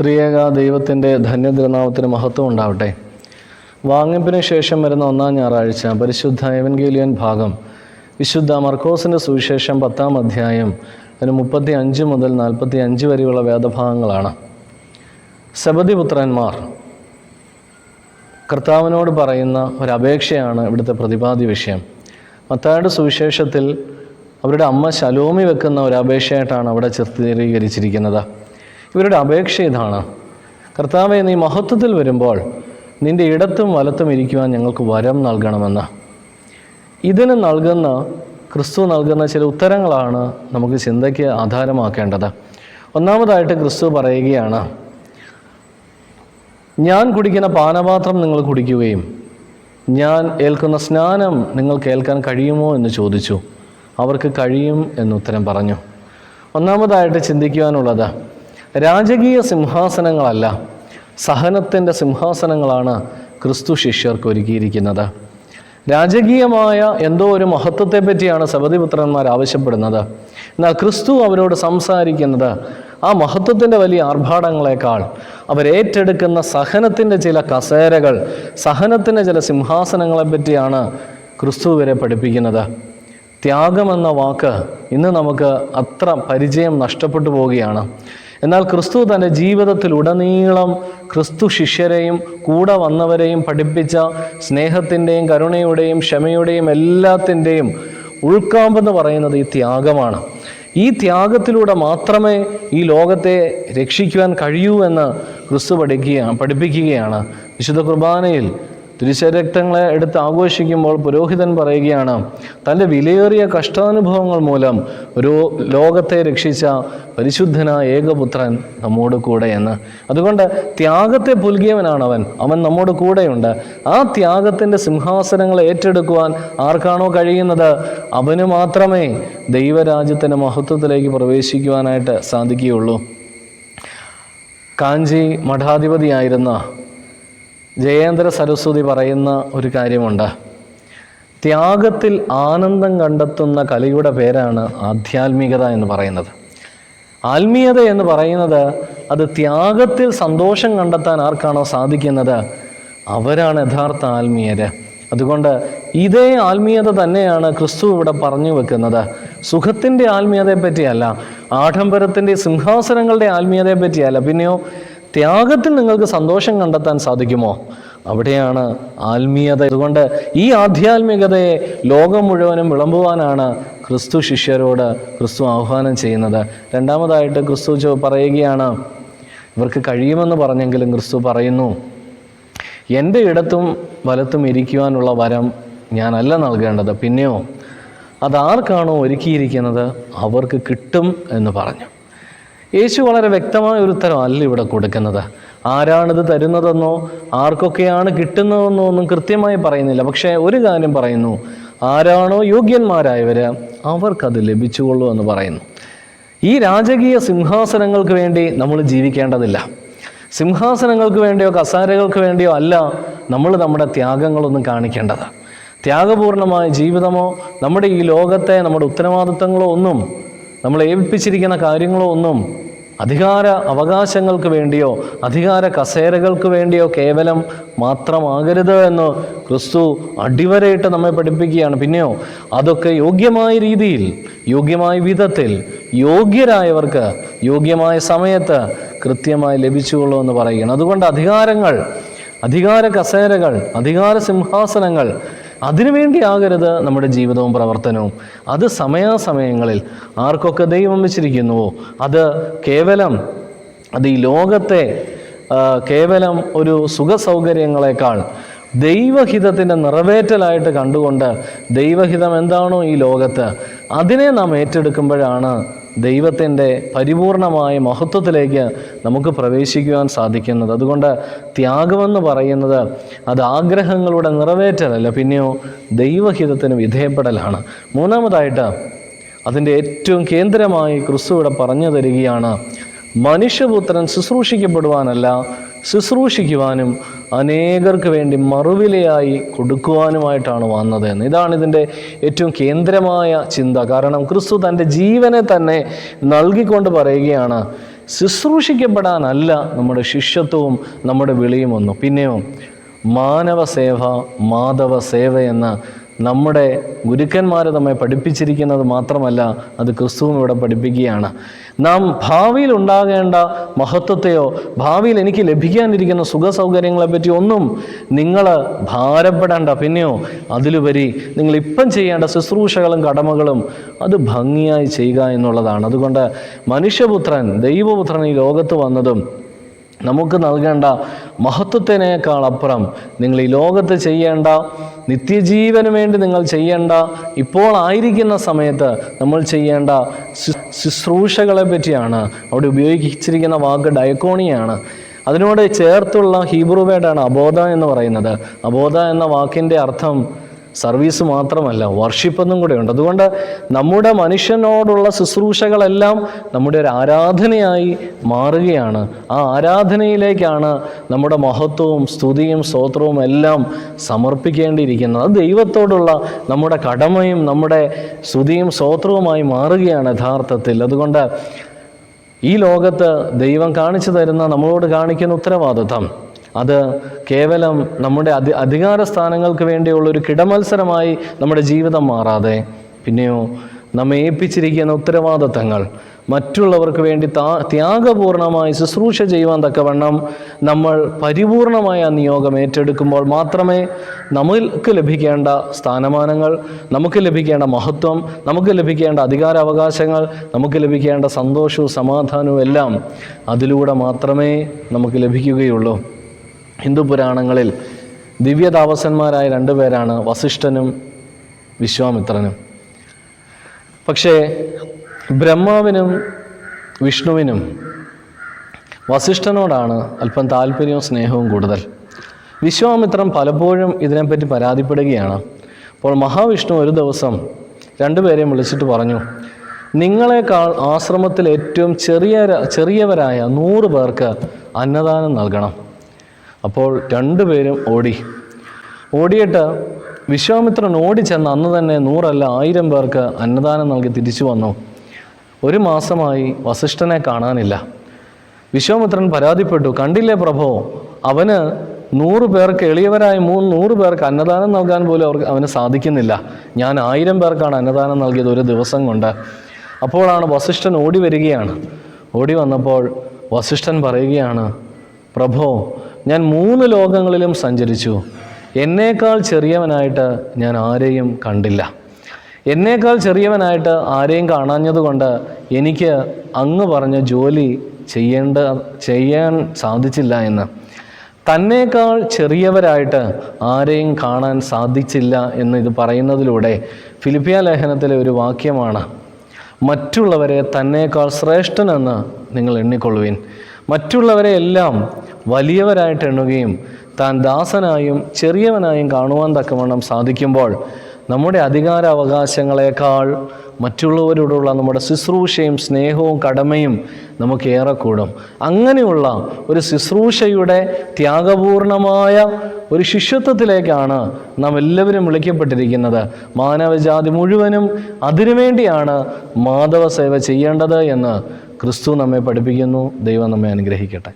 ത്രിയേക ദൈവത്തിന്റെ ധന്യതിരുനാമത്തിന് മഹത്വം ഉണ്ടാവട്ടെ. വാങ്ങിപ്പിന് ശേഷം വരുന്ന ഒന്നാം ഞായറാഴ്ച പരിശുദ്ധ എവൻഗേലിയൻ ഭാഗം. വിശുദ്ധ മർക്കോസിന്റെ സുവിശേഷം പത്താം അധ്യായം അതിന് മുപ്പത്തി അഞ്ച് മുതൽ നാൽപ്പത്തി അഞ്ച് വരെയുള്ള വേദഭാഗങ്ങളാണ്. സബദിപുത്രന്മാർ കർത്താവിനോട് പറയുന്ന ഒരപേക്ഷയാണ് ഇവിടുത്തെ പ്രതിപാദ്യ വിഷയം. മത്തായുടെ സുവിശേഷത്തിൽ അവരുടെ അമ്മ ശലോമി വെക്കുന്ന ഒരു അപേക്ഷയായിട്ടാണ് അവിടെ ചിത്രീകരിച്ചിരിക്കുന്നത്. ഇവരുടെ അപേക്ഷ ഇതാണ്. കർത്താവെ നീ മഹത്വത്തിൽ വരുമ്പോൾ നിന്റെ ഇടത്തും വലത്തും ഇരിക്കുവാൻ ഞങ്ങൾക്ക് വരം നൽകണമെന്ന്. ഇതിന് നൽകുന്ന ക്രിസ്തു നൽകുന്ന ചില ഉത്തരങ്ങളാണ് നമുക്ക് ചിന്തയ്ക്ക് ആധാരമാക്കേണ്ടത്. ഒന്നാമതായിട്ട് ക്രിസ്തു പറയുകയാണ് ഞാൻ കുടിക്കുന്ന പാനപാത്രം നിങ്ങൾ കുടിക്കുകയും ഞാൻ ഏൽക്കുന്ന സ്നാനം നിങ്ങൾക്ക് ഏൽക്കാൻ കഴിയുമോ എന്ന് ചോദിച്ചു. അവർക്ക് കഴിയും എന്ന് ഉത്തരം പറഞ്ഞു. ഒന്നാമതായിട്ട് ചിന്തിക്കുവാനുള്ളത് രാജകീയ സിംഹാസനങ്ങളല്ല സഹനത്തിന്റെ സിംഹാസനങ്ങളാണ് ക്രിസ്തു ശിഷ്യർക്ക് ഒരുക്കിയിരിക്കുന്നത്. രാജകീയമായ എന്തോ ഒരു മഹത്വത്തെ പറ്റിയാണ് സബദിപുത്രന്മാർ ആവശ്യപ്പെടുന്നത്. എന്നാൽ ക്രിസ്തു അവരോട് സംസാരിക്കുന്നത് ആ മഹത്വത്തിന്റെ വലിയ ആർഭാടങ്ങളെക്കാൾ അവരേറ്റെടുക്കുന്ന സഹനത്തിന്റെ ചില കസേരകൾ സഹനത്തിന്റെ ചില സിംഹാസനങ്ങളെ പറ്റിയാണ് ക്രിസ്തു ഇവരെ പഠിപ്പിക്കുന്നത്. ത്യാഗമെന്ന വാക്ക് ഇന്ന് നമുക്ക് അത്ര പരിചയം നഷ്ടപ്പെട്ടു പോവുകയാണ്. എന്നാൽ ക്രിസ്തു തന്റെ ജീവിതത്തിൽ ഉടനീളം ക്രിസ്തു ശിഷ്യരെയും കൂടെ വന്നവരെയും പഠിപ്പിച്ച സ്നേഹത്തിന്റെയും കരുണയുടെയും ക്ഷമയുടെയും എല്ലാത്തിന്റെയും ഉൾക്കാമ്പെന്ന് പറയുന്നത് ഈ ത്യാഗമാണ്. ഈ ത്യാഗത്തിലൂടെ മാത്രമേ ഈ ലോകത്തെ രക്ഷിക്കുവാൻ കഴിയൂ എന്ന് ക്രിസ്തു പഠിക്കുകയാണ് പഠിപ്പിക്കുകയാണ്. വിശുദ്ധ കുർബാനയിൽ തിരുശരക്തങ്ങളെ എടുത്ത് ആഘോഷിക്കുമ്പോൾ പുരോഹിതൻ പറയുകയാണ് തന്റെ വിലയേറിയ കഷ്ടാനുഭവങ്ങൾ മൂലം ഒരു ലോകത്തെ രക്ഷിച്ച പരിശുദ്ധനായ ഏകപുത്രൻ നമ്മോട് കൂടെ എന്ന്. അതുകൊണ്ട് ത്യാഗത്തെ പുൽകിയവനാണ് അവൻ അവൻ നമ്മോട് കൂടെയുണ്ട്. ആ ത്യാഗത്തിന്റെ സിംഹാസനങ്ങൾ ഏറ്റെടുക്കുവാൻ ആർക്കാണോ കഴിയുന്നത്? അവന് മാത്രമേ ദൈവരാജ്യത്തിന്റെ മഹത്വത്തിലേക്ക് പ്രവേശിക്കുവാനായിട്ട് സാധിക്കുകയുള്ളൂ. കാഞ്ചി മഠാധിപതിയായിരുന്ന ജയേന്ദ്ര സരസ്വതി പറയുന്ന ഒരു കാര്യമുണ്ട്. ത്യാഗത്തിൽ ആനന്ദം കണ്ടെത്തുന്ന കലയുടെ പേരാണ് ആധ്യാത്മികത എന്ന് പറയുന്നത്. ആത്മീയത എന്ന് പറയുന്നത് അത് ത്യാഗത്തിൽ സന്തോഷം കണ്ടെത്താൻ ആർക്കാണോ സാധിക്കുന്നത്? അവരാണ് യഥാർത്ഥ ആത്മീയര്. അതുകൊണ്ട് ഇതേ ആത്മീയത തന്നെയാണ് ക്രിസ്തു ഇവിടെ പറഞ്ഞു വെക്കുന്നത്. സുഖത്തിന്റെ ആത്മീയതയെ പറ്റിയല്ല ആഡംബരത്തിന്റെ സിംഹാസനങ്ങളുടെ ആത്മീയതയെ പറ്റിയല്ല പിന്നെയോ ത്യാഗത്തിൽ നിങ്ങൾക്ക് സന്തോഷം കണ്ടെത്താൻ സാധിക്കുമോ? അവിടെയാണ് ആത്മീയത. അതുകൊണ്ട് ഈ ആധ്യാത്മികതയെ ലോകം മുഴുവനും വിളമ്പുവാനാണ് ക്രിസ്തു ശിഷ്യരോട് ക്രിസ്തു ആഹ്വാനം ചെയ്യുന്നത്. രണ്ടാമതായിട്ട് ക്രിസ്തു പറയുകയാണ് ഇവർക്ക് കഴിയുമെന്ന് പറഞ്ഞെങ്കിലും ക്രിസ്തു പറയുന്നു. എന്റെ ഇടത്തും വലത്തും ഇരിക്കുവാനുള്ള വരം ഞാനല്ല നൽകേണ്ടത്. പിന്നെയോ അതാർക്കാണോ ഒരുക്കിയിരിക്കുന്നത്? അവർക്ക് കിട്ടും എന്ന് പറഞ്ഞു. യേശു വളരെ വ്യക്തമായ ഒരു ഉത്തരം അല്ല ഇവിടെ കൊടുക്കുന്നത്. ആരാണിത് തരുന്നതെന്നോ ആർക്കൊക്കെയാണ് കിട്ടുന്നതെന്നോ ഒന്നും കൃത്യമായി പറയുന്നില്ല. പക്ഷേ ഒരു കാര്യം പറയുന്നു. ആരാണോ യോഗ്യന്മാരായവർ അവർക്കത് ലഭിച്ചുകൊള്ളൂ എന്ന് പറയുന്നു. ഈ രാജകീയ സിംഹാസനങ്ങൾക്ക് വേണ്ടി നമ്മൾ ജീവിക്കേണ്ടതില്ല. സിംഹാസനങ്ങൾക്ക് വേണ്ടിയോ കസാരകൾക്ക് വേണ്ടിയോ അല്ല നമ്മൾ നമ്മുടെ ത്യാഗങ്ങളൊന്നും കാണിക്കേണ്ടത്. ത്യാഗപൂർണമായ ജീവിതമോ നമ്മുടെ ഈ ലോകത്തെ നമ്മുടെ ഉത്തരവാദിത്തങ്ങളോ ഒന്നും നമ്മൾ ഏൽപ്പിച്ചിരിക്കുന്ന കാര്യങ്ങളോ ഒന്നും അധികാര അവകാശങ്ങൾക്ക് വേണ്ടിയോ അധികാര കസേരകൾക്ക് വേണ്ടിയോ കേവലം മാത്രമാകരുത് എന്ന് ക്രിസ്തു അടിവരയിട്ട് നമ്മെ പഠിപ്പിക്കുകയാണ്. പിന്നെയോ അതൊക്കെ യോഗ്യമായ രീതിയിൽ യോഗ്യമായ വിധത്തിൽ യോഗ്യരായവർക്ക് യോഗ്യമായ സമയത്ത് കൃത്യമായി ലഭിച്ചുകൊള്ളൂ എന്ന് പറയുകയാണ്. അതുകൊണ്ട് അധികാരങ്ങൾ അധികാര കസേരകൾ അധികാര സിംഹാസനങ്ങൾ അതിനുവേണ്ടിയാകരുത് നമ്മുടെ ജീവിതവും പ്രവർത്തനവും. അത് സമയാസമയങ്ങളിൽ ആർക്കൊക്കെ ദൈവം വെച്ചിരിക്കുന്നുവോ? അത് കേവലം അത് ഈ ലോകത്തെ കേവലം ഒരു സുഖസൗകര്യങ്ങളെക്കാൾ ദൈവഹിതത്തിന്റെ നിറവേറ്റലായിട്ട് കണ്ടുകൊണ്ട് ദൈവഹിതം എന്താണോ ഈ ലോകത്ത് അതിനെ നാം ഏറ്റെടുക്കുമ്പോഴാണ് ദൈവത്തിന്റെ പരിപൂർണമായ മഹത്വത്തിലേക്ക് നമുക്ക് പ്രവേശിക്കുവാൻ സാധിക്കുന്നത്. അതുകൊണ്ട് ത്യാഗമെന്ന് പറയുന്നത് അത് ആഗ്രഹങ്ങളുടെ നിറവേറ്റലല്ല പിന്നെയോ ദൈവഹിതത്തിന് വിധേയപ്പെടലാണ്. മൂന്നാമതായിട്ട് അതിന്റെ ഏറ്റവും കേന്ദ്രമായി ക്രിസ്തു ഇവിടെ പറഞ്ഞു തരികയാണ് മനുഷ്യപുത്രൻ ശുശ്രൂഷിക്കപ്പെടുവാനല്ല ശുശ്രൂഷിക്കുവാനും അനേകർക്ക് വേണ്ടി മറുവിലയായി കൊടുക്കുവാനുമായിട്ടാണ് വന്നത് എന്ന് ഇതാണ് ഇതിന്റെ ഏറ്റവും കേന്ദ്രമായ ചിന്ത. കാരണം ക്രിസ്തു തന്റെ ജീവനെ തന്നെ നൽകിക്കൊണ്ട് പറയുകയാണ് ശുശ്രൂഷിക്കപ്പെടാനല്ല നമ്മുടെ ശിഷ്യത്വവും നമ്മുടെ വിളിയും ഒന്നും പിന്നെയോ മാനവ സേവ മാധവ സേവ എന്ന നമ്മുടെ ഗുരുക്കന്മാർ നമ്മെ പഠിപ്പിച്ചിരിക്കുന്നത് മാത്രമല്ല അത് ക്രിസ്തുവും ഇവിടെ പഠിപ്പിക്കുകയാണ്. നാം ഭാവിയിൽ ഉണ്ടാകേണ്ട മഹത്വത്തെയോ ഭാവിയിൽ എനിക്ക് ലഭിക്കാനിരിക്കുന്ന സുഖ സൗകര്യങ്ങളെ പറ്റി ഒന്നും നിങ്ങൾ ഭാരപ്പെടേണ്ട. പിന്നെയോ അതിലുപരി നിങ്ങൾ ഇപ്പം ചെയ്യേണ്ട ശുശ്രൂഷകളും കടമകളും അത് ഭംഗിയായി ചെയ്യുക എന്നുള്ളതാണ്. അതുകൊണ്ട് മനുഷ്യപുത്രൻ ദൈവപുത്രൻ ഈ ലോകത്ത് വന്നതും നമുക്ക് നൽകേണ്ട മഹത്വത്തിനേക്കാൾ അപ്പുറം നിങ്ങൾ ഈ ലോകത്ത് ചെയ്യേണ്ട നിത്യജീവന് വേണ്ടി നിങ്ങൾ ചെയ്യേണ്ട ഇപ്പോൾ ആയിരിക്കുന്ന സമയത്ത് നമ്മൾ ചെയ്യേണ്ട ശുശ്രൂഷകളെ പറ്റിയാണ് അവിടെ ഉപയോഗിച്ചിരിക്കുന്ന വാക്ക് ഡയക്കോണിയാണ്. അതിനോട് ചേർത്തുള്ള ഹീബ്രു വേർഡാണ് അബോധ എന്ന് പറയുന്നത്. അബോധ എന്ന വാക്കിന്റെ അർത്ഥം സർവീസ് മാത്രമല്ല വർഷിപ്പെന്നും കൂടെ ഉണ്ട്. അതുകൊണ്ട് നമ്മുടെ മനുഷ്യനോടുള്ള ശുശ്രൂഷകളെല്ലാം നമ്മുടെ ഒരു ആരാധനയായി മാറുകയാണ്. ആ ആരാധനയിലേക്കാണ് നമ്മുടെ മഹത്വവും സ്തുതിയും സ്തോത്രവും എല്ലാം സമർപ്പിക്കേണ്ടിയിരിക്കുന്നത്. അത് ദൈവത്തോടുള്ള നമ്മുടെ കടമയും നമ്മുടെ സ്തുതിയും സ്തോത്രവുമായി മാറുകയാണ് യഥാർത്ഥത്തിൽ. അതുകൊണ്ട് ഈ ലോകത്ത് ദൈവം കാണിച്ചു തരുന്ന നമ്മളോട് കാണിക്കുന്ന ഉത്തരവാദിത്വം അത് കേവലം നമ്മുടെ അധി അധികാര സ്ഥാനങ്ങൾക്ക് വേണ്ടിയുള്ള ഒരു കിടമത്സരമായി നമ്മുടെ ജീവിതം മാറാതെ പിന്നെയോ നമ്മെ ഏൽപ്പിച്ചിരിക്കുന്ന ഉത്തരവാദിത്തങ്ങൾ മറ്റുള്ളവർക്ക് വേണ്ടി താ ത്യാഗപൂർണമായി ശുശ്രൂഷ ചെയ്യുവാൻ തക്കവണ്ണം നമ്മൾ പരിപൂർണമായ നിയോഗം ഏറ്റെടുക്കുമ്പോൾ മാത്രമേ നമുക്ക് ലഭിക്കേണ്ട സ്ഥാനമാനങ്ങൾ നമുക്ക് ലഭിക്കേണ്ട മഹത്വം നമുക്ക് ലഭിക്കേണ്ട അധികാരാവകാശങ്ങൾ നമുക്ക് ലഭിക്കേണ്ട സന്തോഷവും സമാധാനവും എല്ലാം അതിലൂടെ മാത്രമേ നമുക്ക് ലഭിക്കുകയുള്ളൂ. ഹിന്ദു പുരാണങ്ങളിൽ ദിവ്യതാപസന്മാരായ രണ്ടുപേരാണ് വസിഷ്ഠനും വിശ്വാമിത്രനും. പക്ഷേ ബ്രഹ്മാവിനും വിഷ്ണുവിനും വസിഷ്ഠനോടാണ് അല്പം താല്പര്യവും സ്നേഹവും കൂടുതൽ. വിശ്വാമിത്രൻ പലപ്പോഴും ഇതിനെപ്പറ്റി പരാതിപ്പെടുകയാണ്. അപ്പോൾ മഹാവിഷ്ണു ഒരു ദിവസം രണ്ടുപേരെയും വിളിച്ചിട്ട് പറഞ്ഞു നിങ്ങളെക്കാൾ ആശ്രമത്തിൽ ഏറ്റവും ചെറിയ ചെറിയവരായ നൂറ് പേർക്ക് അന്നദാനം നൽകണം. അപ്പോൾ രണ്ടുപേരും ഓടി. ഓടിയിട്ട് വിശ്വാമിത്രൻ ഓടി ചെന്ന് അന്ന് തന്നെ നൂറല്ല ആയിരം പേർക്ക് അന്നദാനം നൽകി തിരിച്ചു വന്നു. ഒരു മാസമായി വസിഷ്ഠനെ കാണാനില്ല. വിശ്വാമിത്രൻ പരാതിപ്പെട്ടു കണ്ടില്ലേ പ്രഭോ അവന് നൂറ് പേർക്ക് എളിയവരായ മൂന്ന് നൂറ് പേർക്ക് അന്നദാനം നൽകാൻ പോലും അവർക്ക് അവന് സാധിക്കുന്നില്ല. ഞാൻ ആയിരം പേർക്കാണ് അന്നദാനം നൽകിയത് ഒരു ദിവസം കൊണ്ട്. അപ്പോഴാണ് വസിഷ്ഠൻ ഓടി വരികയാണ്. ഓടി വന്നപ്പോൾ വസിഷ്ഠൻ പറയുകയാണ് പ്രഭോ ഞാൻ മൂന്ന് ലോകങ്ങളിലും സഞ്ചരിച്ചു. എന്നേക്കാൾ ചെറിയവനായിട്ട് ഞാൻ ആരെയും കണ്ടില്ല. എന്നേക്കാൾ ചെറിയവനായിട്ട് ആരെയും കാണാഞ്ഞതുകൊണ്ട് എനിക്ക് അങ്ങ് പറഞ്ഞ ജോലി ചെയ്യേണ്ട ചെയ്യാൻ സാധിച്ചില്ല എന്ന്. തന്നേക്കാൾ ചെറിയവരായിട്ട് ആരെയും കാണാൻ സാധിച്ചില്ല എന്ന് ഇത് പറയുന്നതിലൂടെ ഫിലിപ്പിയ ലേഖനത്തിലെ ഒരു വാക്യമാണ് മറ്റുള്ളവരെ തന്നേക്കാൾ ശ്രേഷ്ഠനെന്ന് നിങ്ങൾ എണ്ണിക്കൊള്ളുവിൻ. മറ്റുള്ളവരെ എല്ലാം വലിയവരായിട്ട് എണ്ണുകയും താൻ ദാസനായും ചെറിയവനായും കാണുവാൻ തക്കവണ്ണം സാധിക്കുമ്പോൾ നമ്മുടെ അധികാരാവകാശങ്ങളെക്കാൾ മറ്റുള്ളവരോടുള്ള നമ്മുടെ ശുശ്രൂഷയും സ്നേഹവും കടമയും നമുക്ക് ഏറെ കൂടും അങ്ങനെയുള്ള ഒരു ശുശ്രൂഷയുടെ ത്യാഗപൂർണമായ ഒരു ശിഷ്യത്വത്തിലേക്കാണ് നാം എല്ലാവരും വിളിക്കപ്പെട്ടിരിക്കുന്നത്. മാനവജാതി മുഴുവനും അതിനുവേണ്ടിയാണ് മാധവ സേവ ചെയ്യേണ്ടത് എന്ന് ക്രിസ്തു നമ്മെ പഠിപ്പിക്കുന്നു ദൈവം നമ്മെ അനുഗ്രഹിക്കട്ടെ.